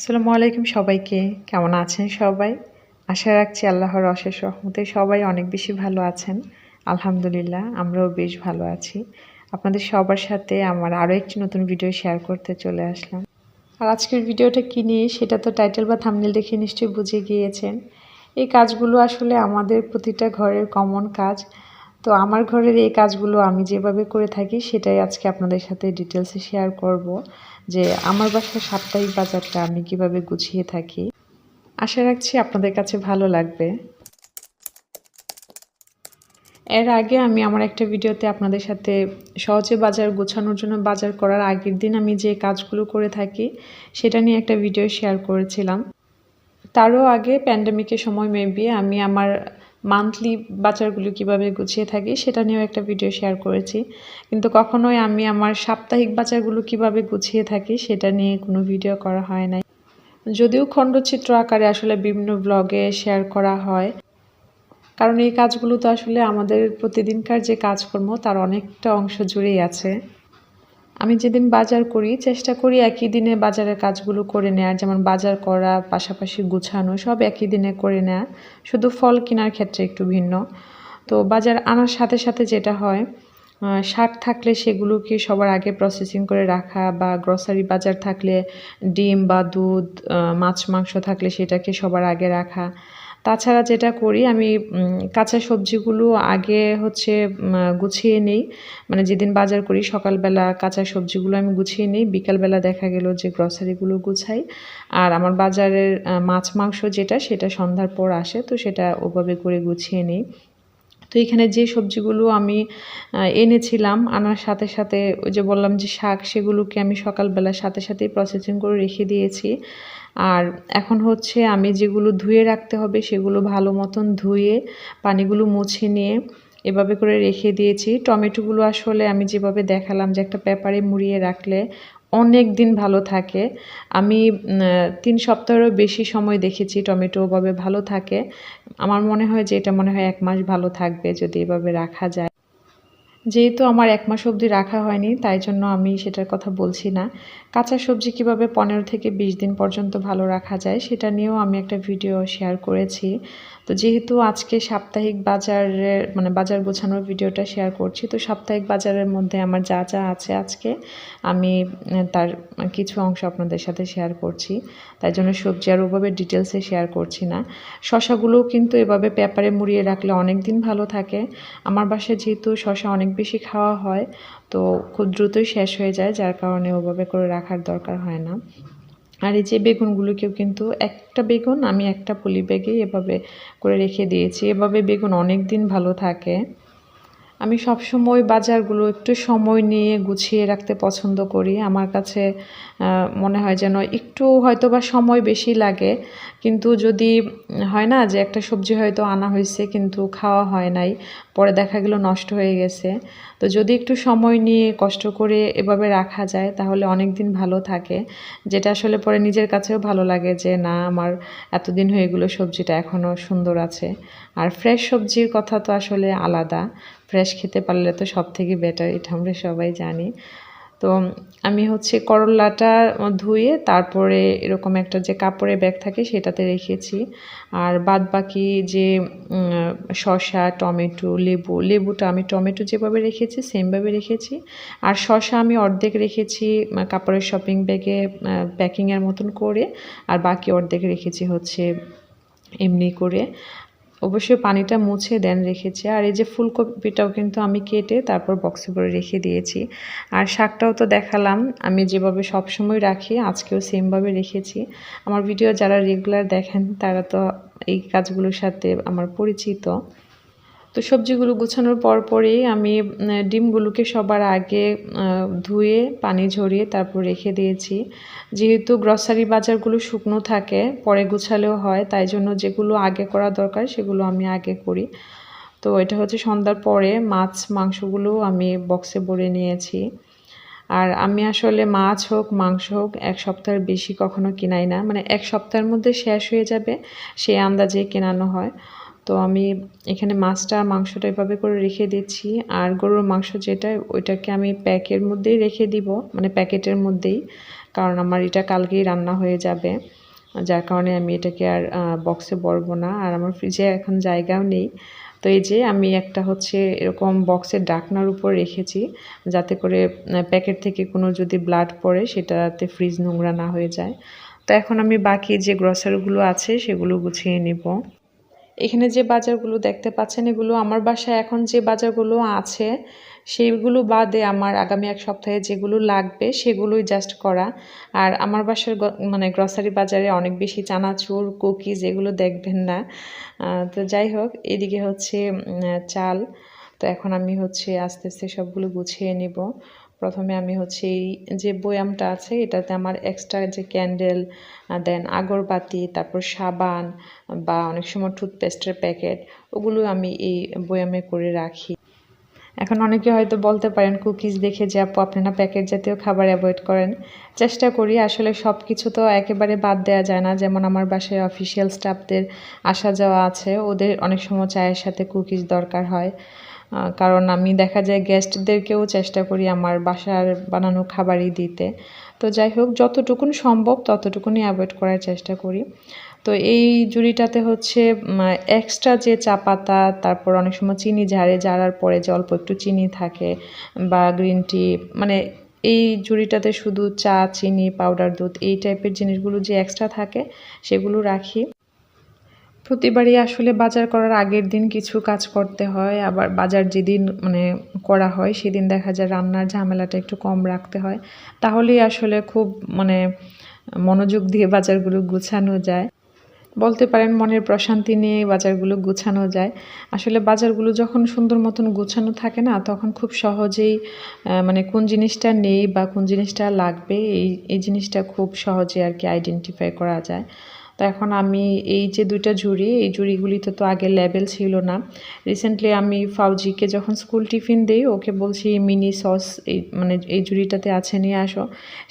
আসসালামু আলাইকুম সবাইকে। কেমন আছেন সবাই? আশা রাখছি আল্লাহর অশেষ রহমতে সবাই অনেক বেশি ভালো আছেন। আলহামদুলিল্লাহ, আমরাও বেশ ভালো আছি। আপনাদের সবার সাথে আমার আরও একটি নতুন ভিডিও শেয়ার করতে চলে আসলাম। আর আজকের ভিডিওটা কী নিয়ে, সেটা তো টাইটেল বা থামনেল দেখে নিশ্চয়ই বুঝে গিয়েছেন। এই কাজগুলো আসলে আমাদের প্রতিটা ঘরের কমন কাজ। তো আমার ঘরের এই কাজগুলো আমি যেভাবে করে থাকি, সেটাই আজকে আপনাদের সাথে ডিটেলসে শেয়ার করব যে আমার বাসার সাপ্তাহিক বাজারটা আমি কীভাবে গুছিয়ে থাকি। আশা রাখছি আপনাদের কাছে ভালো লাগবে। এর আগে আমি আমার একটা ভিডিওতে আপনাদের সাথে সহজে বাজার গোছানোর জন্য বাজার করার আগের দিন আমি যে কাজগুলো করে থাকি, সেটা নিয়ে একটা ভিডিও শেয়ার করেছিলাম। তারও আগে প্যান্ডামিকের সময় মেবি আমি আমার মান্থলি বাজারগুলো কীভাবে গুছিয়ে থাকি সেটা নিয়েও একটা ভিডিও শেয়ার করেছি। কিন্তু কখনোই আমি আমার সাপ্তাহিক বাজারগুলো কীভাবে গুছিয়ে থাকি সেটা নিয়ে কোনো ভিডিও করা হয় নাই। যদিও খণ্ডচিত্র আকারে আসলে বিভিন্ন ব্লগে শেয়ার করা হয়। কারণ এই কাজগুলো তো আসলে আমাদের প্রতিদিনকার যে কাজকর্ম, তার অনেকটা অংশ জুড়েই আছে। আমি যেদিন বাজার করি, চেষ্টা করি একই দিনে বাজারের কাজগুলো করে নেওয়ার যেমন বাজার করা, পাশাপাশি গুছানো, সব একই দিনে করে নেওয়া শুধু ফল কেনার ক্ষেত্রে একটু ভিন্ন। তো বাজার আনার সাথে সাথে যেটা হয় শাক থাকলে সেগুলোকে সবার আগে প্রসেসিং করে রাখা বা গ্রসারি বাজার থাকলে ডিম বা দুধ মাছ, মাংস থাকলে সেটাকে সবার আগে রাখা। তাছাড়া যেটা করি, আমি কাঁচা সবজিগুলো আগে হচ্ছে গুছিয়ে নেই। মানে যেদিন বাজার করি, সকালবেলা কাঁচা সবজিগুলো আমি গুছিয়ে নিই। বিকালবেলা দেখা গেল যে গ্রসারিগুলো গুছাই। আর আমার বাজারের মাছ মাংস যেটা, সেটা সন্ধ্যার পর আসে, তো সেটা ওভাবে করে গুছিয়ে নিই। তো এখানে যে সবজিগুলো আমি এনেছিলাম, আনার সাথে সাথে ওই যে বললাম যে শাক, সেগুলোকে আমি সকালবেলা সাথে সাথেই প্রসেসিং করে রেখে দিয়েছি। আর এখন হচ্ছে আমি যেগুলো ধুয়ে রাখতে হবে, সেগুলো ভালো মতন ধুয়ে, পানিগুলো মুছে নিয়ে এভাবে করে রেখে দিয়েছি। টমেটোগুলো আসলে আমি যেভাবে দেখালাম যে একটা পেপারে মুড়িয়ে রাখলে অনেক দিন ভালো থাকে। আমি তিন সপ্তাহেরও বেশি সময় দেখেছি টমেটো ওভাবে ভালো থাকে। আমার মনে হয় যে এটা মনে হয় এক মাস ভালো থাকবে যদি এভাবে রাখা যায়। যেহেতু আমার এক মাস অবধি রাখা হয়নি, তাই জন্য আমি সেটার কথা বলছি না। কাঁচা সবজি কীভাবে পনেরো থেকে বিশ দিন পর্যন্ত ভালো রাখা যায় সেটা নিয়েও আমি একটা ভিডিও শেয়ার করেছি। তো যেহেতু আজকে সাপ্তাহিক বাজারের মানে বাজার গোছানোর ভিডিওটা শেয়ার করছি, তো সাপ্তাহিক বাজারের মধ্যে আমার যা যা আছে আজকে আমি তার কিছু অংশ আপনাদের সাথে শেয়ার করছি। তাই জন্য সবজি আর ওভাবে ডিটেলসে শেয়ার করছি না। শশাগুলোও কিন্তু এভাবে পেপারে মুড়িয়ে রাখলে অনেক দিন ভালো থাকে। আমার বাসায় যেহেতু শশা অনেক বেশি খাওয়া হয়, তো খুব দ্রুতই শেষ হয়ে যায়, যার কারণে ওভাবে করে রাখার দরকার হয় না। আর এই যে বেগুনগুলোকেও কিন্তু একটা বেগুন আমি একটা পলি ব্যাগে এভাবে করে রেখে দিয়েছি। এভাবে বেগুন অনেক দিন ভালো থাকে। আমি সবসময় বাজারগুলো একটু সময় নিয়ে গুছিয়ে রাখতে পছন্দ করি। আমার কাছে মনে হয় যেন একটু হয়তো বা সময় বেশি লাগে। কিন্তু যদি হয় না যে একটা সবজি হয়তো আনা হয়েছে কিন্তু খাওয়া হয় নাই, পরে দেখা গেল নষ্ট হয়ে গেছে। তো যদি একটু সময় নিয়ে কষ্ট করে এভাবে রাখা যায় তাহলে অনেক দিন ভালো থাকে। যেটা আসলে পরে নিজের কাছেও ভালো লাগে যে না, আমার এতদিন হয়ে গেলো সবজিটা এখনও সুন্দর আছে। আর ফ্রেশ সবজির কথা তো আসলে আলাদা। ফ্রেশ খেতে পারলে তো সব থেকে বেটার এটা আমরা সবাই জানি। তো আমি হচ্ছে করলাটা ধুয়ে তারপরে এরকম একটা যে কাপড়ের ব্যাগ থাকে সেটাতে রেখেছি। আর বাদ বাকি যে শসা, টমেটো, লেবু, লেবুটা আমি টমেটো যেভাবে রেখেছি সেমভাবে রেখেছি। আর শসা আমি অর্ধেক রেখেছি কাপড়ের শপিং ব্যাগে প্যাকিংয়ের মতন করে। আর বাকি অর্ধেক রেখেছি হচ্ছে এমনি করে। অবশ্যই পানিটা মুছে দেন রেখেছি। আর এই যে ফুলকপিটাও কিন্তু আমি কেটে তারপর বক্সে করে রেখে দিয়েছি। আর শাকটাও তো দেখালাম, আমি যেভাবে সবসময় রাখি, আজকেও সেমভাবে রেখেছি। আমার ভিডিও যারা রেগুলার দেখেন, তারা তো এই কাজগুলোর সাথে আমার পরিচিত। তো সবজিগুলো গুছানোর পর পরেই আমি ডিমগুলোকে সবার আগে ধুয়ে, পানি ঝরিয়ে তারপর রেখে দিয়েছি। যেহেতু গ্রসারি বাজারগুলো শুকনো থাকে, পরে গুছালেও হয়, তাই জন্য যেগুলো আগে করা দরকার সেগুলো আমি আগে করি। তো এটা হচ্ছে সন্ধ্যার পরে মাছ মাংসগুলো আমি বক্সে ভরে নিয়েছি। আর আমি আসলে মাছ হোক, মাংস হোক, এক সপ্তাহের বেশি কখনো কিনাই না। মানে এক সপ্তাহের মধ্যে শেষ হয়ে যাবে, সেই আন্দাজে কেনানো হয়। তো আমি এখানে মাছটা, মাংসটা এভাবে করে রেখে দিচ্ছি। আর গরুর মাংস যেটা, ওইটাকে আমি প্যাকের মধ্যেই রেখে দিব মানে প্যাকেটের মধ্যেই, কারণ আমার এটা কালকেই রান্না হয়ে যাবে। যার কারণে আমি এটাকে আর বক্সে বলব না, আর আমার ফ্রিজে এখন জায়গাও নেই। তো এই যে আমি একটা হচ্ছে এরকম বক্সের ডাকনার উপর রেখেছি, যাতে করে প্যাকেট থেকে কোনো যদি ব্লাড পড়ে, সেটাতে ফ্রিজ নোংরা না হয়ে যায়। তো এখন আমি বাকি যে গ্রসারিগুলো আছে, সেগুলো গুছিয়ে নিব। এখানে যে বাজারগুলো দেখতে পাচ্ছেন, এগুলো আমার বাসায় এখন যে বাজারগুলো আছে, সেইগুলো বাদে আমার আগামী এক সপ্তাহে যেগুলো লাগবে, সেগুলোই জাস্ট করা। আর আমার বাসার মানে গ্রসারি বাজারে অনেক বেশি চানাচুর, কুকিজ এগুলো দেখবেন না। তো যাই হোক, এদিকে হচ্ছে চাল। তো এখন আমি হচ্ছে আস্তে আস্তে সবগুলো গুছিয়ে নিব। প্রথমে আমি হচ্ছে এই যে বয়ামটা আছে, এটাতে আমার এক্সট্রা যে ক্যান্ডেল দেন আগরবাতি, তারপর সাবান বা অনেক সময় টুথপেস্টের প্যাকেট ওগুলো আমি এই বয়ামে করে রাখি। এখন অনেকে হয়তো বলতে পারেন কুকিজ দেখে যে আপু, আপনি না প্যাকেট জাতীয় খাবার অ্যাভয়েড করেন। চেষ্টা করি, আসলে সব কিছু তো একেবারে বাদ দেওয়া যায় না। যেমন আমার বাসায় অফিসিয়াল স্টাফদের আসা যাওয়া আছে, ওদের অনেক সময় চায়ের সাথে কুকিজ দরকার হয়। কারণ আমি দেখা যায় গেস্টদেরকেও চেষ্টা করি আমার বাসার বানানো খাবারই দিতে। তো যাই হোক, যতটুকুন সম্ভব ততটুকুনি অ্যাভয়েড করার চেষ্টা করি। তো এই জুড়িটাতে হচ্ছে এক্সট্রা যে চা পাতা, তারপর অনেক সময় চিনি ঝাড়ে ঝাড়ার পরে যে অল্প একটু চিনি থাকে বা গ্রিন টি মানে এই জুড়িটাতে শুধু চা, চিনি পাউডার দুধ, এই টাইপের জিনিসগুলো যে এক্সট্রা থাকে, সেগুলো রাখি। প্রতিবারই আসলে বাজার করার আগের দিন কিছু কাজ করতে হয়, আবার বাজার যেদিন মানে করা হয় সেদিন দেখা যায় রান্নার ঝামেলাটা একটু কম রাখতে হয়। তাহলেই আসলে খুব মানে মনোযোগ দিয়ে বাজারগুলো গুছানো যায়। বলতে পারেন মনের প্রশান্তি নিয়ে বাজারগুলো গুছানো যায়। আসলে বাজারগুলো যখন সুন্দর মতন গুছানো থাকে না, তখন খুব সহজেই মানে কোন জিনিসটা নেই বা কোন জিনিসটা লাগবে, এই এই জিনিসটা খুব সহজে আর কি আইডেন্টিফাই করা যায়। তো এখন আমি এই যে দুইটা ঝুড়ি, এই ঝুড়িগুলিতে তো আগে লেবেল ছিল না। রিসেন্টলি আমি ফাউজিকে যখন স্কুল টিফিন দিই, ওকে বলছি মিনি সস এই মানে এই ঝুড়িটাতে আছে, নিয়ে আসো।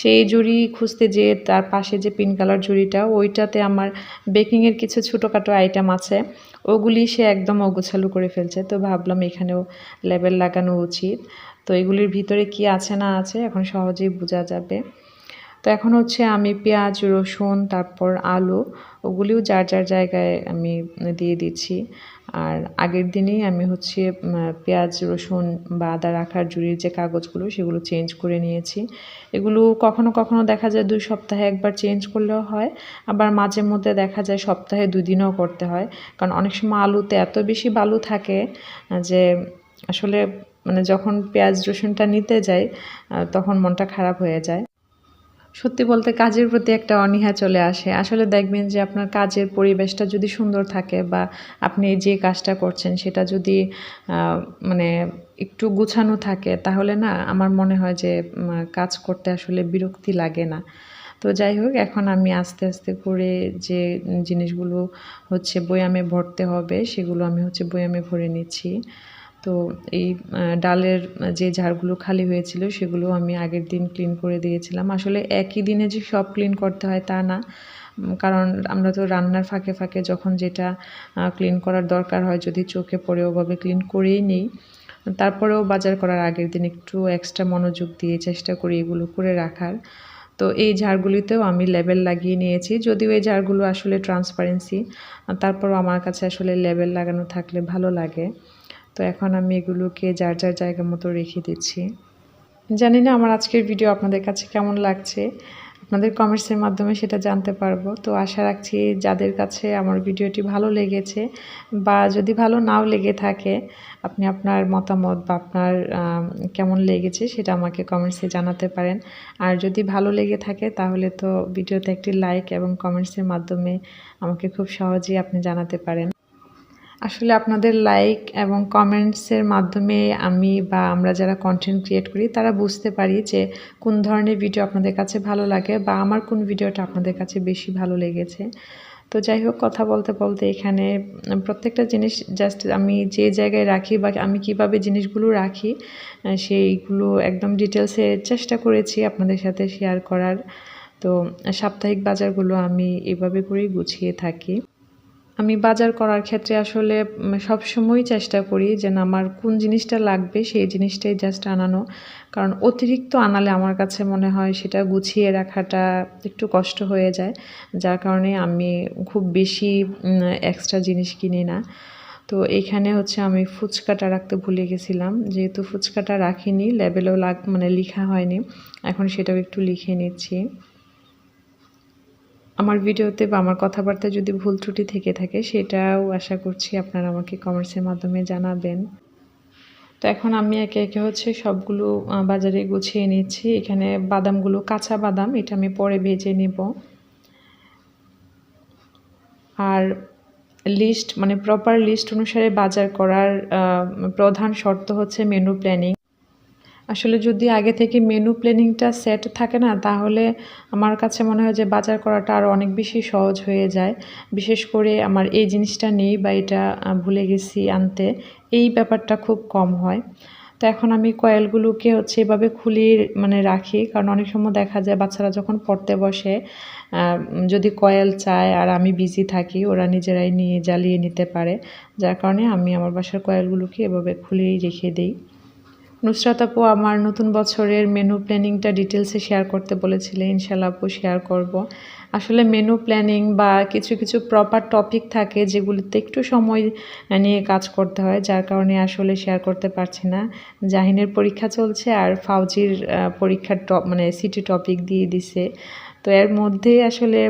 সেই ঝুড়ি খুঁজতে যেয়ে তার পাশে যে পিঙ্ক কালার ঝুড়িটা, ওইটাতে আমার বেকিংয়ের কিছু ছোটোখাটো আইটেম আছে। ওগুলি সে একদম অগোছালু করে ফেলছে। তো ভাবলাম এখানেও লেবেল লাগানো উচিত। তো এগুলির ভিতরে কি আছে না আছে এখন সহজেই বোঝা যাবে। তো এখন হচ্ছে আমি পেঁয়াজ, রসুন, তারপর আলু, ওগুলিও যার যার জায়গায় আমি দিয়ে দিচ্ছি। আর আগের দিনেই আমি হচ্ছে পেঁয়াজ, রসুন বা আদা রাখার জুড়ির যে কাগজগুলো, সেগুলো চেঞ্জ করে নিয়েছি। এগুলো কখনো কখনো দেখা যায় দুই সপ্তাহে একবার চেঞ্জ করলেও হয়, আবার মাঝে মধ্যে দেখা যায় সপ্তাহে দুই দিনও করতে হয়। কারণ অনেক সময় আলুতে এত বেশি বালু থাকে যে আসলে মানে যখন পেঁয়াজ, রসুনটা নিতে যাই তখন মনটা খারাপ হয়ে যায়। সত্যি বলতে কাজের প্রতি একটা অনীহা চলে আসে। আসলে দেখবেন যে আপনার কাজের পরিবেশটা যদি সুন্দর থাকে বা আপনি যে কাজটা করছেন সেটা যদি মানে একটু গুছানো থাকে, তাহলে না আমার মনে হয় যে কাজ করতে আসলে বিরক্তি লাগে না। তো যাই হোক, এখন আমি আস্তে আস্তে করে যে জিনিসগুলো হচ্ছে বয়ামে ভরতে হবে, সেগুলো আমি হচ্ছে বয়ামে ভরে নিচ্ছি। তো এই ডালের যে ঝাড়গুলো খালি হয়েছিল সেগুলো আমি আগের দিন ক্লিন করে দিয়েছিলাম। আসলে একই দিনে যে সব ক্লিন করতে হয় তা না। কারণ আমরা তো রান্নার ফাঁকে ফাঁকে যখন যেটা ক্লিন করার দরকার হয়, যদি চোখে পড়ে ওভাবে ক্লিন করেই নেই, তারপরেও বাজার করার আগের দিন একটু এক্সট্রা মনোযোগ দিয়ে চেষ্টা করি এগুলো করে রাখার। তো এই ঝাড়গুলিতেও আমি লেবেল লাগিয়ে নিয়েছি। যদিও এই ঝাড়গুলো আসলে ট্রান্সপারেন্সি তারপরও আমার কাছে আসলে লেবেল লাগানো থাকলে ভালো লাগে। তো এখন আমি এগুলোকে যার যার জায়গা মতো রেখে দিচ্ছি। জানি না আমার আজকের ভিডিও আপনাদের কাছে কেমন লাগছে। আপনাদের কমেন্টসের মাধ্যমে সেটা জানতে পারব। তো আশা রাখছি যাদের কাছে আমার ভিডিওটি ভালো লেগেছে বা যদি ভালো নাও লেগে থাকে, আপনি আপনার মতামত বা আপনার কেমন লেগেছে সেটা আমাকে কমেন্টসে জানাতে পারেন। আর যদি ভালো লেগে থাকে তাহলে তো ভিডিওতে একটি লাইক এবং কমেন্টসের মাধ্যমে আমাকে খুব সহজেই আপনি জানাতে পারেন। আসলে আপনাদের লাইক এবং কমেন্টসের মাধ্যমে আমি বা আমরা যারা কন্টেন্ট ক্রিয়েট করি, তারা বুঝতে পারি যে কোন ধরনের ভিডিও আপনাদের কাছে ভালো লাগে বা আমার কোন ভিডিওটা আপনাদের কাছে বেশি ভালো লেগেছে। তো যাই হোক, কথা বলতে বলতে এখানে প্রত্যেকটা জিনিস জাস্ট আমি যে জায়গায় রাখি বা আমি কীভাবে জিনিসগুলো রাখি সেইগুলো একদম ডিটেলসে চেষ্টা করেছি আপনাদের সাথে শেয়ার করার। তো সাপ্তাহিক বাজারগুলো আমি এভাবে করেই গুছিয়ে থাকি। আমি বাজার করার ক্ষেত্রে আসলে সব সবসময়ই চেষ্টা করি যে আমার কোন জিনিসটা লাগবে সেই জিনিসটাই জাস্ট আনানো। কারণ অতিরিক্ত আনালে আমার কাছে মনে হয় সেটা গুছিয়ে রাখাটা একটু কষ্ট হয়ে যায়। যার কারণে আমি খুব বেশি এক্সট্রা জিনিস কিনি না। তো এখানে হচ্ছে আমি ফুচকাটা রাখতে ভুলে গেছিলাম। যেহেতু ফুচকাটা রাখিনি লেবেলেও লাগ মানে লিখা হয়নি, এখন সেটাও একটু লিখে নিচ্ছি। আমার ভিডিওতে বা আমার কথাবার্তায় যদি ভুল ত্রুটি থেকে থাকে, সেটাও আশা করছি আপনারা আমাকে কমেন্টসের মাধ্যমে জানাবেন। তো এখন আমি একে একে হচ্ছে সবগুলো বাজারে গুছিয়ে নিচ্ছি। এখানে বাদামগুলো, কাঁচা বাদাম, এটা আমি পরে ভেজে নেব। আর লিস্ট মানে প্রপার লিস্ট অনুসারে বাজার করার প্রধান শর্ত হচ্ছে মেনু প্ল্যানিং আসলে যদি আগে থেকে মেনু প্ল্যানিংটা সেট থাকে না, তাহলে আমার কাছে মনে হয় যে বাজার করাটা আরও অনেক বেশি সহজ হয়ে যায়। বিশেষ করে আমার এই জিনিসটা নেই বা এটা ভুলে গেছি আনতে, এই ব্যাপারটা খুব কম হয়। তো এখন আমি কয়েলগুলোকে হচ্ছে এভাবে খুলিয়ে মানে রাখি, কারণ অনেক সময় দেখা যায় বাচ্চারা যখন পড়তে বসে যদি কয়েল চায় আর আমি বিজি থাকি, ওরা নিজেরাই নিয়ে জ্বালিয়ে নিতে পারে। যার কারণে আমি আমার বাসার কয়েলগুলোকে এভাবে খুলেই রেখে দিই। নুসরাত আপু আমার নতুন বছরের মেনু প্ল্যানিংটা ডিটেলসে শেয়ার করতে বলেছিলেন ইনশাল্লাহ আপু শেয়ার করব। আসলে মেনু প্ল্যানিং বা কিছু কিছু প্রপার টপিক থাকে যেগুলিতে একটু সময় নিয়ে কাজ করতে হয়, যার কারণে আসলে শেয়ার করতে পারছি না। জাহিনের পরীক্ষা চলছে আর ফাউজির পরীক্ষার টপ মানে সিটি টপিক দিয়ে দিছে। তো এর মধ্যে আসলে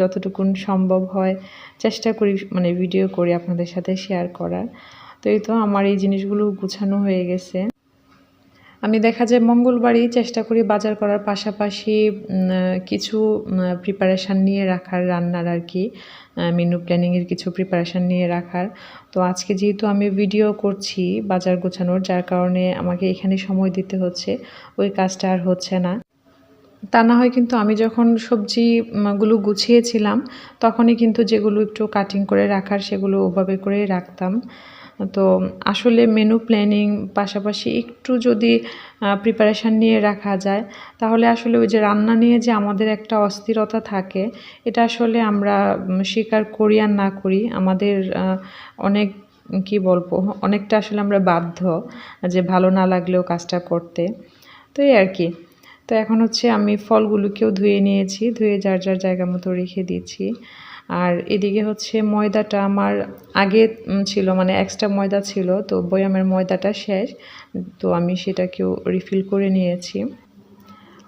যতটুকুন সম্ভব হয়, চেষ্টা করি মানে ভিডিও করি আপনাদের সাথে শেয়ার করার। তো এই তো আমার এই জিনিসগুলো গুছানো হয়ে গেছে। আমি দেখা যায় মঙ্গলবারই চেষ্টা করি বাজার করার পাশাপাশি কিছু প্রিপারেশান নিয়ে রাখার রান্নার আর কি মেনু প্ল্যানিংয়ের কিছু প্রিপারেশান নিয়ে রাখার। তো আজকে যেহেতু আমি ভিডিও করছি বাজার গোছানোর, যার কারণে আমাকে এখানে সময় দিতে হচ্ছে, ওই কাজটা আর হচ্ছে না। তা না হয় কিন্তু আমি যখন সবজিগুলো গুছিয়েছিলাম, তখনই কিন্তু যেগুলো একটু কাটিং করে রাখার, সেগুলো ওভাবে করে রাখতাম। তো আসলে মেনু প্ল্যানিং পাশাপাশি একটু যদি প্রিপারেশান নিয়ে রাখা যায়, তাহলে আসলে ওই যে রান্না নিয়ে যে আমাদের একটা অস্থিরতা থাকে, এটা আসলে আমরা স্বীকার করি আর না করি, আমাদের অনেক, কি বলব, অনেকটা আসলে আমরা বাধ্য যে ভালো না লাগলেও কাজটা করতে। তো এই আর কি। তো এখন হচ্ছে আমি ফলগুলোকেও ধুয়ে নিয়েছি, ধুয়ে যার যার জায়গা মতো রেখে দিয়েছি। আর এদিকে হচ্ছে ময়দাটা আমার আগে ছিল মানে এক্সট্রা ময়দা ছিল, তো বয়ামের ময়দাটা শেষ, তো আমি সেটাকেও রিফিল করে নিয়েছি।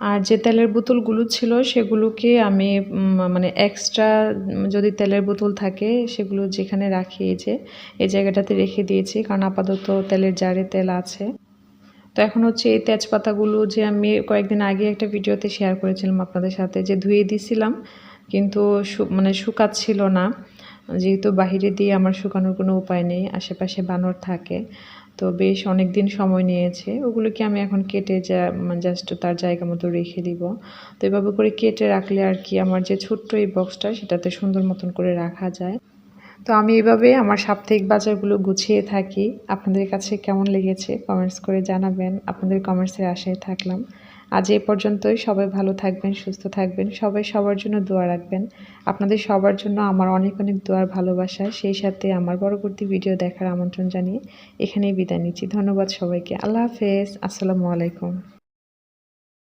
আর যে তেলের বোতলগুলো ছিল, সেগুলোকে আমি মানে এক্সট্রা যদি তেলের বোতল থাকে, সেগুলো যেখানে রাখি, এই যে, এই জায়গাটাতে রেখে দিয়েছি, কারণ আপাতত তেলের জারে তেল আছে। তো এখন হচ্ছে এই তেজপাতাগুলো যে আমি কয়েকদিন আগে একটা ভিডিওতে শেয়ার করেছিলাম আপনাদের সাথে, যে ধুয়ে দিছিলাম কিন্তু মানে শুকাচ্ছিল না। যেহেতু বাহিরে দিয়ে আমার শুকানোর কোনো উপায় নেই, আশেপাশে বানর থাকে, তো বেশ অনেক দিন সময় নিয়েছে। ওগুলোকে আমি এখন কেটে যা জাস্ট তার জায়গা মতো রেখে দিব। তো এভাবে করে কেটে রাখলে আর কি আমার যে ছোট্ট এই বক্সটা সেটাতে সুন্দর মতন করে রাখা যায়। তো আমি এভাবে আমার সাপ্তাহিক বাজারগুলো গুছিয়ে থাকি। আপনাদের কাছে কেমন লেগেছে কমেন্টস করে জানাবেন। আপনাদের কমেন্টসের আশায় থাকলাম। আজ এ পর্যন্তই। সবাই ভালো থাকবেন, সুস্থ থাকবেন। সবাই সবার জন্য দোয়া রাখবেন। আপনাদের সবার জন্য আমার অনেক অনেক দোয়ার ভালোবাসা। সেই সাথে আমার পরবর্তী ভিডিও দেখার আমন্ত্রণ জানিয়ে এখানেই বিদায় নিচ্ছি। ধন্যবাদ সবাইকে। আল্লাহ হাফেজ। আসসালামু আলাইকুম।